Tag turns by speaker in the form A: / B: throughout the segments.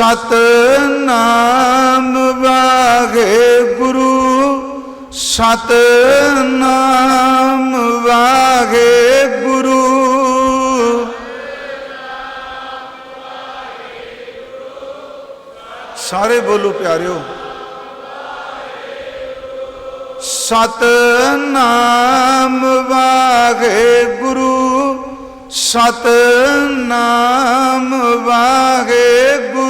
A: ਸਤਨਾਮ ਵਾਹਿਗੁਰੂ ਸਤਨਾਮ ਵਾਹਿਗੁਰੂ ਸਾਰੇ ਬੋਲੋ ਪਿਆਰਿਓ। ਸਤਨਾਮ ਵਾਹਿਗੁਰੂ ਸਤਨਾਮ ਵਾਹਿਗੁਰੂ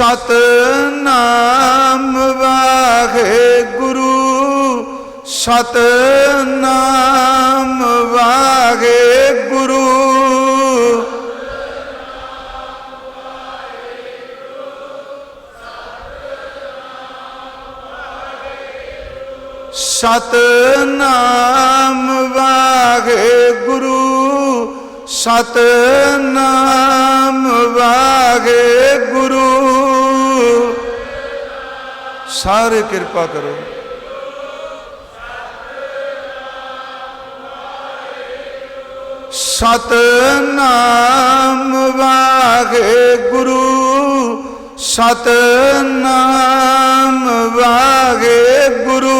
A: ਸਤਨਾਮ ਵਾਹਿਗੁਰੂ ਸਤਨਾਮ ਵਾਹਿਗੁਰੂ। ਸਤਨਾਮ ਵਾਹਿਗੁਰੂ ਸਤਨਾਮ ਵਾਹਿਗੁਰੂ। ਸਾਰੇ ਕਿਰਪਾ ਕਰੋ। ਸਤਨਾਮ ਵਾਹਿਗੁਰੂ ਸਤਨਾਮ ਵਾਹਿਗੁਰੂ।